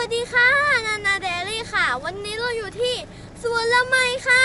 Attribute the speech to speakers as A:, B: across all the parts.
A: วัสดีค่ะ นานาเดลี่ค่ะ วันนี้เราอยู่ที่สวนละไมค่ะ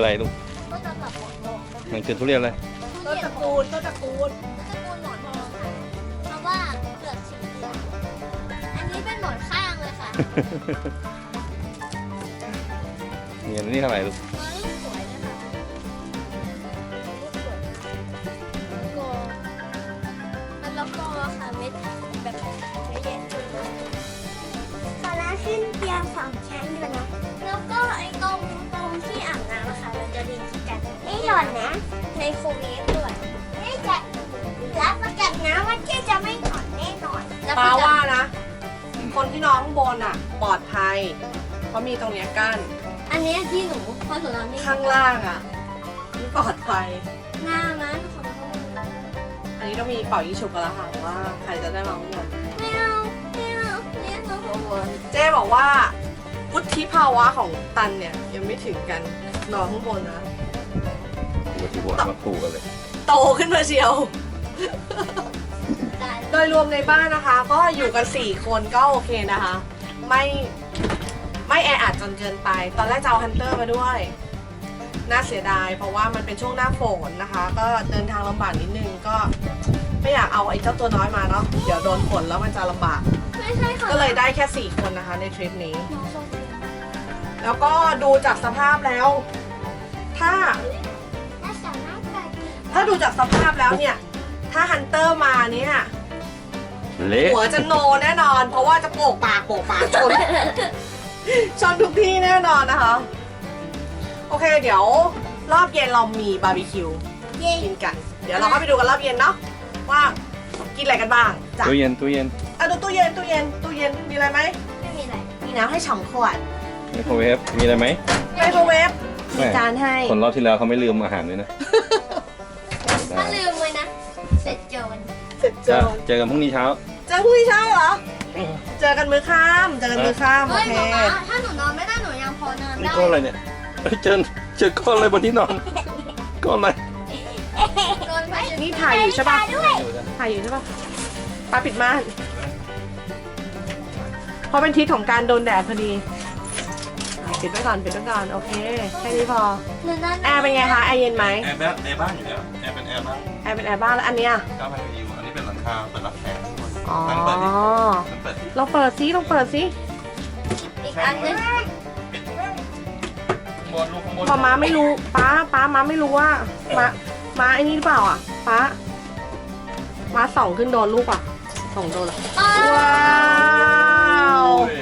A: ออะ
B: ไรลูก
A: ต้นลำดับฝนทอง
B: มันคือทุเรียนอะไร
A: ต้นตระกูลต้นตระกูลต้นตระกูลหมอนทองค่ะเพราะว่าเปลือกสีเหลืองอันนี้เป็นหมอนข้างเลยค่ะ
B: เงินนี่เท่าไหร่ลูก
A: มาลูกสวำอะค่ะมันจะดีกัน
C: ไม่หล่อนนะ
A: ในโคเวฟด้วย
C: ไม่จะรับประกันนะว่าเจ๊จะไม่ถอนแน่นอน
A: แล้ว
D: ป้า
A: ก็จะ
D: ว่านะ คนที่นอนข้างบนอะ ปลอดภัย เพราะมีตรงเนี้ยกั้น
A: อันนี้ที่หนูพอสุนันนี่
D: ข้างล่างอะไม่ปลอดภัย
A: หน้ามันของเขา
D: อันนี้ต้องมีเป่ายิงฉุบกันแล้วค่ะว่าใครจะได้มาข้างบน
A: ไม่เอาไม่เอาเรียกมาข้างบน
D: เจ๊บอกว่าวุฒิภาวะของตันเนี่ยยังไม่ถึงกัน นอนข้างบนนะ
B: หัวที่หัวมาปูกันเลย
D: โตขึ้นมาเชียว
A: ได้
D: โดยรวมในบ้านนะคะ ก็อยู่กัน 4 คนก็โอเคนะคะ ไม่ไม่แออัดจนเกินไป ตอนแรกจะเอาฮันเตอร์มาด้วย น่าเสียดาย เพราะว่ามันเป็นช่วงหน้าฝนนะคะ ก็เดินทางลำบากนิดนึงก็ไม่อยากเอาไอ้เจ้าตัวน้อยมาเนาะเดี๋ยวโดนฝนแล้วมันจะลำบาก
A: ไม่ใช่ค่ะ
D: ก็เลยได้แค่ 4 คนนะคะในทริปนี้
A: น้องโซเฟีย
D: แล้วก็ดูจากสภาพแล้ว ถ้า
C: ถ้าสามารถเปิด
D: ถ้าดูจากสภาพแล้วเนี่ย ถ้าฮันเตอร์มาเนี่ย
B: เละ
D: หัวจะโนแน่นอน เพราะว่าจะโปกปากโปกปากชน ชนทุกที่แน่นอนนะคะ โอเค เดี๋ยวรอบเย็นเรามีบาร์บีคิว
C: เย้
D: กินกัน เดี๋ยวเราก็ไปดูกันรอบเย็นเนาะว่ากินอะไรกันบ้างจ้ะ
B: ตู้เย็นตู้เย็น
D: อะดูตู้เย็นตู้เย็นตู้เย็นมีอะไรไหม
A: ไม่มีอะไร
D: มีน้ำให้สองขวด
B: ไมโครเวฟมีอะไรไหม
D: ไมโครเวฟ มีจานให้
B: คนรอบที่แล้วเขาไม่ลืมอาหารเลยนะ
A: ถ้าลืมไว้นะ เสร็จโจร
D: เสร็จเจ
B: จะ
D: อ
B: เจอกันพรุ่งนี้เช้า
D: เจอผู้ชายเหรอ เจอกันมือข้าม เจอกันมือข้าม โอ
A: เฮ้ย
D: เค
A: หมอมาถ้าหนูนอนไม่ได้หนูยังพอนอน
B: นี่
A: ได้
B: ก้อนอะไรเนี่ยเฮ้ยเจอเจอก้อนอะไรบนที่นอน ก้อนอะไร
A: นอนไป
D: นี่ถ่ายอยู่ใช่ปะถ่ายอยู่ใช่ปะปาปิดม่านเพราะเป็นทิศของการโดนแดดพอดีอะ ปิดไว้ก่อนปิดไว้ก่อนโอเคแค่นี้พอ
A: หนูนอน
D: แอร์เป็นไงคะแอร์เย็นไหม
E: แอร์แบบแอร์บ้านอยู่แล้วแอร์เป็นแอร์บ้าน
D: แอร์เป็นแอร์บ้านแล้วอันเนี้ย
E: 9,000ยูอันนี้เป็นหลังคาเปิดรับแขกทุกคน
D: อ๋อ
E: มันเปิดดิมันเปิดดิ
D: ลองเปิดซิลองเปิดซิ
A: อีกอันนึง
E: ข้างบนลูกข้างบน
D: พอม้าไม่รู้ป้าป้าม้าไม่รู้ว่าม้าม้าไอ้นี่หรือเปล่าอะป้าม้าส่องขึ้นโดนลูกอะส่องโดนเหรอ
A: อ้าว
D: ว้าว
E: โอ้ย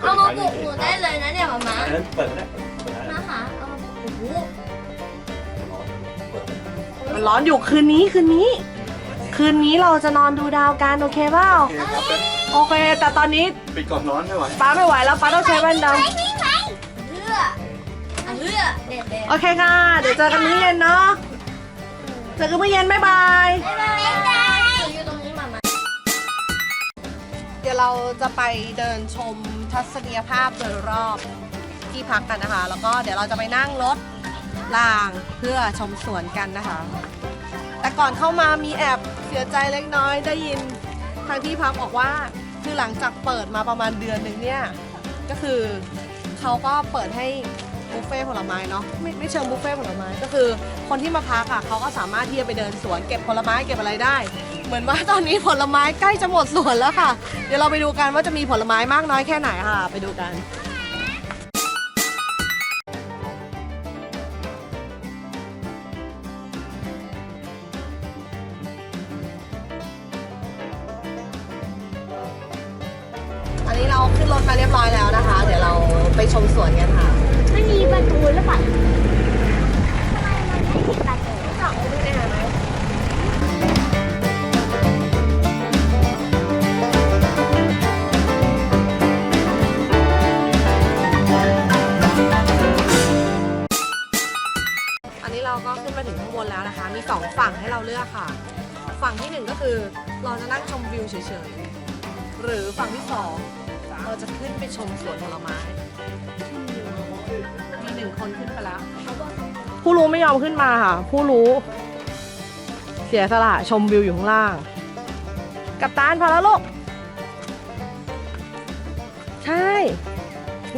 A: เอามาปลุกหนูได้เลยนะ เนี่ยหมามา
B: อันนั้นเปิดได้เปิดได้
A: นะคะเอามาปลุกโอ้โห
D: มันร้อนอยู่คืนนี้คืนนี้ คืนนี้เราจะนอนดูดาวกันโอเคเปล่า
E: โอเคครับเป็น
D: โอเค แต่ตอนนี้
E: ปิดก่อนนอนไม่ไหว
D: ป้าไม่ไหวแล้วป้าต้องใช้แว่นด
A: เลือเลือเด็ดเด็ดำ
D: โอเคค่ะ เดี๋ยวเจอกันมื้อเย็นเนาะ เจอกันมื้อเย็น บ๊ายบาย
A: อ
D: เราจะไปเดินชมทัศนียภาพโดยรอบที่พักกันนะคะ แล้วก็เดี๋ยวเราจะไปนั่งรถรางเพื่อชมสวนกันนะคะ แต่ก่อนเข้ามามีแอบเสียใจเล็กน้อยได้ยินทางที่พักบอกว่าคือหลังจากเปิดมาประมาณเดือนหนึ่งเนี่ย ก็คือเขาก็เปิดให้ บุฟเฟ่ผลไม้เนาะไม่ไม่เชิงบุฟเฟ่ผลไม้ก็คือ คนที่มาพักอะเขาก็สามารถที่จะไปเดินสวนเก็บผลไม้เก็บอะไรได้ เหมือนว่าตอนนี้ผลไม้ใกล้จะหมดสวนแล้วค่ะ เดี๋ยวเราไปดูกันว่าจะมีผลไม้มากน้อยแค่ไหนค่ะ ไปดูกันอันนี้เราขึ้นรถมาเรียบร้อยแล้วนะคะ เดี๋ยวเราไปชมสวนกันค่ะ
C: มีประตูหรือเปล่าทำไมมันไม่มีประตู
D: สองลูกนะอันนี้เราก็ขึ้นมาถึงข้างบนแล้วนะคะ มีสองฝั่งให้เราเลือกค่ะ ฝั่งที่หนึ่งก็คือเราจะนั่งชมวิวเฉยๆ หรือฝั่งที่สองเราจะขึ้นไปชมสวนผลไม้ นึ่งคนขึ้นไปแล้ว ผู้รู้ไม่ยอมขึ้นมาค่ะ ผู้รู้ เสียสละชมวิวอยู่ข้างล่าง กับตานพอแล้วลูก ใช่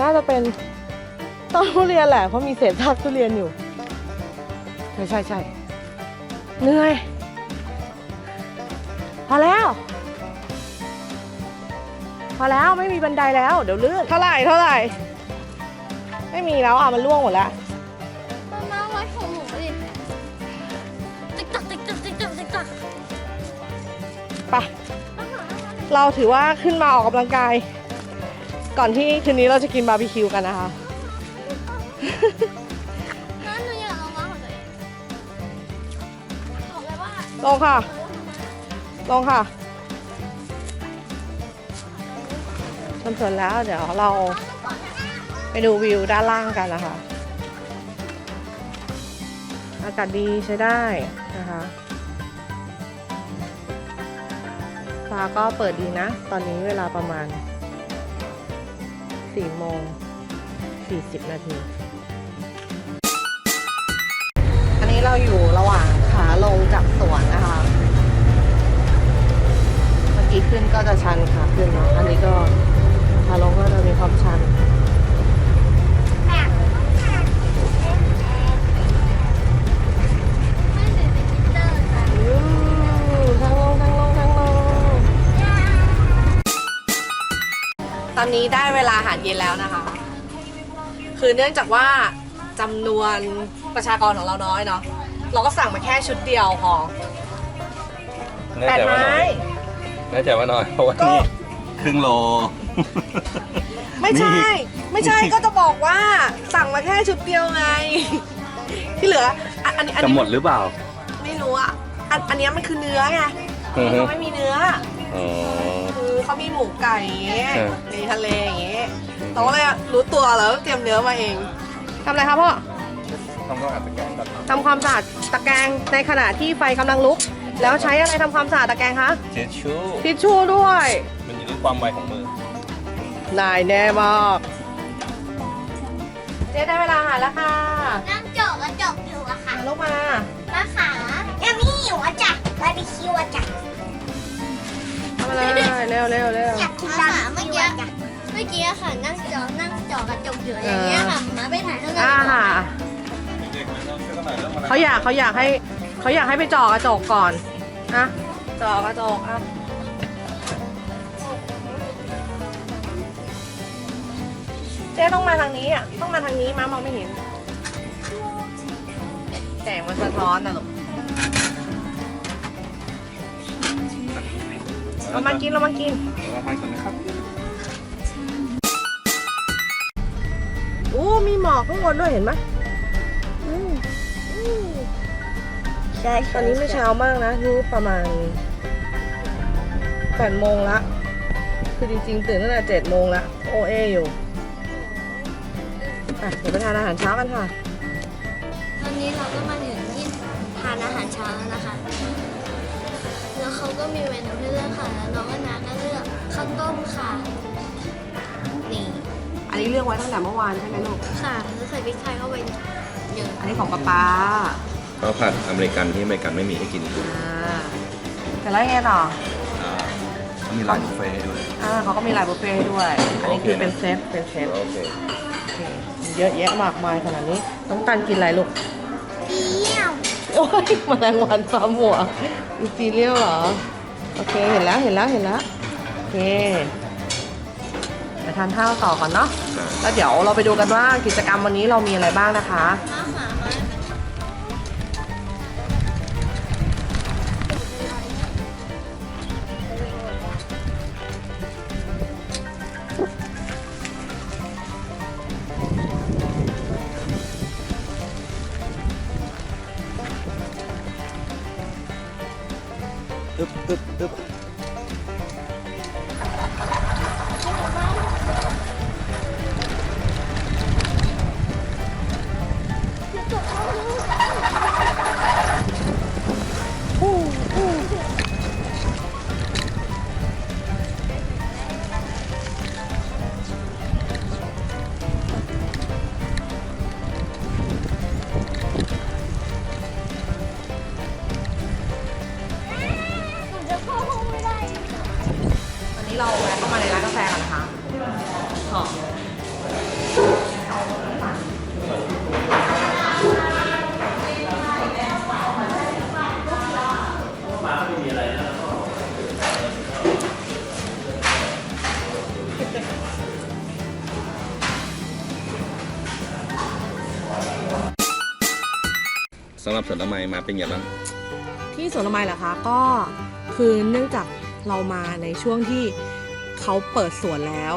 D: น่าจะเป็นต้นทุเรียนแหละ เพราะมีเศษซากทุเรียนอยู่ ใช่ใช่ใช่เหนื่อย พอแล้ว พอแล้วไม่มีบันไดแล้ว เดี๋ยวลื่น เท่าไหร่ เท่าไหร่ ไม่มีแล้วอะ มันล่วงหมดแล้ว
A: มามาไว้ของหนูดิติ๊กตักติ๊กตักติ๊กตักติ๊กตัก
D: ไปเราถือว่าขึ้นมาออกกำลังกาย ก่อนที่คืนนี้เราจะกินบาร์บีคิวกันนะคะ
A: นั่นหนูอยากลองมาของตัวเองบอกเลยว่า
D: ลงค่ะ ลงค่ะชมสวนแล้วเดี๋ยวเรา ไปดูวิวด้านล่างกันนะคะ อากาศดีใช้ได้นะคะ ฟ้าก็เปิดดีนะ ตอนนี้เวลาประมาณ4โมง40 นาที อันนี้เราอยู่ระหว่างขาลงจากสวนนะคะ เมื่อกี้ขึ้นก็จะชันค่ะขึ้นเนาะ อันนี้ก็ขาลงก็จะมีความชัน
A: น
D: นี้ได้เวลาอาหารเย็นแล้วนะคะ คือเนื่องจากว่าจำนวนประชากรของเราน้อยเนาะเราก็สั่งมาแค่ชุดเดียวพอ
B: แน่
D: แปด
B: ใจว่าหน่
D: ไม้
B: อยแน่ใจว่าหน่อยเพราะว่า
D: ก็
B: นี่ครึ่งโล
D: ไม่ใช่
B: นี่
D: ไม่ใช่ก็จะบอกว่าสั่งมาแค่ชุดเดียวไง ที่เหลืออันอันนี้อัน
B: จะ
D: นี้
B: หมดหรือเปล่า
D: ไม่รู้อะอันอันเนี้ยมันคือเนื้อไง
B: อือฮึ
D: เขาไม่มีเนื้อ
B: อ๋อ
D: คือเขามีหมูไก่อย่างเงี้ย
B: เออ
D: มีทะเลอย่างเงี้ยเราก็เลยรู้ตัวแล้วเตรียมเนื้อมาเองทำอะไรครับพ่อ
B: ทำก็อาจจะแกงกัน
D: ทำความสะอาดตะแกรงในขณะที่ไฟกำลังลุก แล้วใช้อะไรทำความสะอาดตะแกรงคะ
B: เช็ดชู่
D: ทิชชู่ด้วย
B: มันอยู่ที่ความไวของมือ
D: นายแน่มากเจ๊ได้เวลาอาหารแล้วค่ะ
A: นั่งจอกกระจกอยู่อะค่ะ
D: ลูกมา
A: มาขายังไม่หิวอะจ้ะบาร์บีคิวอะจ้ะ
D: ทำอะไรเร็วเร็วเร็ว
A: อยากกินบาร์บีคิวอะจ้ะเมื่อกี้อะค่ะนั่งจอนั่งจอกระจกอยู่อย่างเงี้ยค่ะมาไปถ่ายข้างใน
D: อ่า
A: ก่อน
D: ค่ะ
E: เด็กๆไม่ต้องช่วยกันหน่อยเรื่องอะไร
D: เขาอยากเขาอยากให้เขาอยากให้ไปจ่อกระจกก่อนอะจ่อกระจกอะเจ๊ต้องมาทางนี้อะต้องมาทางนี้มามองไม่เห็นแสงมันสะท้อนนะลูก เรามากินเรามากิน
E: เราทานกันนะครับ
D: โอ้มีหมอกข้างบนด้วยเห็นไหมอืมอืม
A: ใช่
D: ตอนนี้ไม่เช้ามากนะนี่ประมาณแปดโมงละ คือจริงๆ ตื่นตั้งแต่เจ็ดโมงละโอเออยู่อะเดี๋ยวไปทานอาหารเช้ากันค่ะ
A: ตอนนี้เราก็มาถึงที่ทานอาหารเช้าแล้วนะคะแล้ว เขาก็มีเมนูให้เลือกค่ะ แล้วน้องก็นาก็เลือกข้าวต้มค่ะ นี่
D: อันนี้เลือกไว้ตั้งแต่เมื่อวานใช่ไหมลูก
A: ค่ะแล้วใส่พริกไทยเข้าไปเยอะ
D: อันนี้ของป๊าป๊า
B: ข้าวผัดอเมริกันที่อเมริกันไม่มีให้กิน
D: อ่าแต่แล้วยังไงต่อ
E: อ่าเขามีร้านบุฟเฟ่ต์ให้ด้วย
D: อ่าเขาก็มีลายบุฟเฟ่ต์ให้ด้วย อันนี้คือ
B: โอเค
D: เป็นเซตเป็นเซต
B: โอเค
D: โอเคเยอะแยะมากมายขนาดนี้ ต้องตันกินอะไรลูก
A: เปรี้ ยว
D: โอ้ยแมลงวันฟ้าหัวมีซีเรียลเหรอ โอเค เห็นแล้ว เห็นแล้ว เห็นแล้ว โอเคไปทานข้าวต่อก่อนเนาะ แล้วเดี๋ยวเราไปดูกันว่ากิจกรรมวันนี้เรามีอะไรบ้างนะคะ
B: สำหรับสวนละไมมาเป็นไงบ้าง
D: ที่สวนละไมเหรอคะก็คือเนื่องจากเรามาในช่วงที่เขาเปิดสวนแล้ว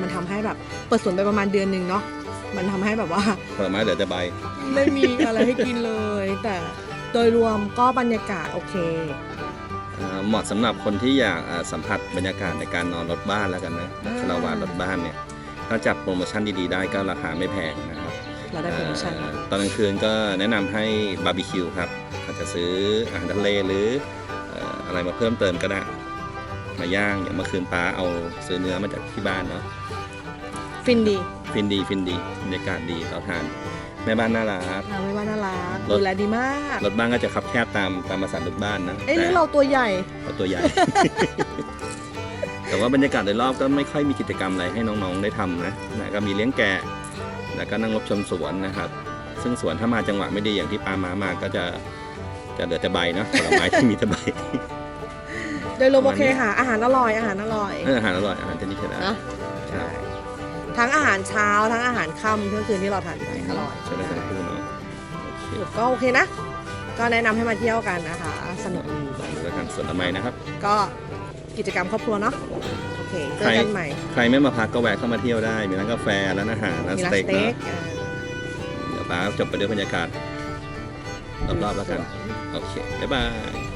D: มันทำให้แบบเปิดสวนไปประมาณเดือนหนึ่งเนาะมันทำให้แบบว่า
B: ผลไม้เหลือแต่ใบ
D: ไม่มีอะไรให้กินเลย แต่โดยรวมก็บรรยากาศโอเค
B: อ่าเหมาะสำหรับคนที่อยากอ่าสัมผัสบรรยากาศในการนอนรถบ้านแล้วกันนะ
D: อ่า
B: คาราวานรถบ้านเนี่ยถ้าจับโปรโมชั่นดีๆได้ก็ราคาไม่แพงนะครับ
D: เราได้โปรโมชั่น
B: เอ่อตอนกลางคืนก็แนะนำให้บาร์บีคิวครับอาจจะซื้ออาหารทะเลหรือเอ่ออะไรมาเพิ่มเติมก็ได้ มาย่างอย่างเมื่อคืนป้าเอาซื้อเนื้อมาจากที่บ้านเนาะ
D: ฟินดี
B: ฟินดีฟินดีบรรยากาศดีเราทานแม่บ้านน่ารัก
D: เราไม่ว่าน่ารัก
B: รถ
D: ดูแลดีมาก
B: รถบ้านก็จะคับแคบตามตามภาษารถบ้านนะ
D: เอ้ย
B: แต่
D: นี่เราตัวใหญ่
B: เราตัวใหญ่ แต่ว่าบรรยากาศโดยรอบก็ไม่ค่อยมีกิจกรรมอะไรให้น้องๆได้ทำนะนะก็มีเลี้ยงแกะ แล้วก็นั่งรถชมสวนนะครับ ซึ่งสวนถ้ามาจังหวะไม่ดีอย่างที่ปามามาก็จะจะเหลือแต่ใบเนาะผลไม้ที่มีแต่ใบ
D: โดยรวม
B: ป
D: โอ
B: ระมาณ
D: เค
B: นี้
D: ค่ะ อาหารอร่อยอาหารอร่อย
B: เอออาหารอร่อยอาหารที่นี่ใช่ได้
D: นะ
B: ใช่
D: ทั้งอาหารเช้าทั้งอาหารค่ำเที่ยงคืนที่เราทานไปอร่อย
B: ใช่ได้ทั้งคู่เนาะโอเค
D: ก็โอเคนะ ก็แนะนำให้มาเที่ยวกันนะคะ สนุกดี
B: ลองดูแล้วกันสวนละไมนะครับ
D: ก็กิจกรรมครอบครัวเนาะโอ เคเจอ
B: ใคร
D: กันใหม่
B: ใครไม่มาพักก็แวะเข้ามาเที่ยวได้ มีร้านกาแฟร้านอาหารร้าน
D: มี
B: ส
D: ร้าน
B: เต็
D: ส
B: ก
D: เต็
B: เนาะ
D: กอ่า
B: เดี๋ยวป้าจบไปด้วยบรรยากาศรอบๆแล้วกัน โอเค บ๊ายบาย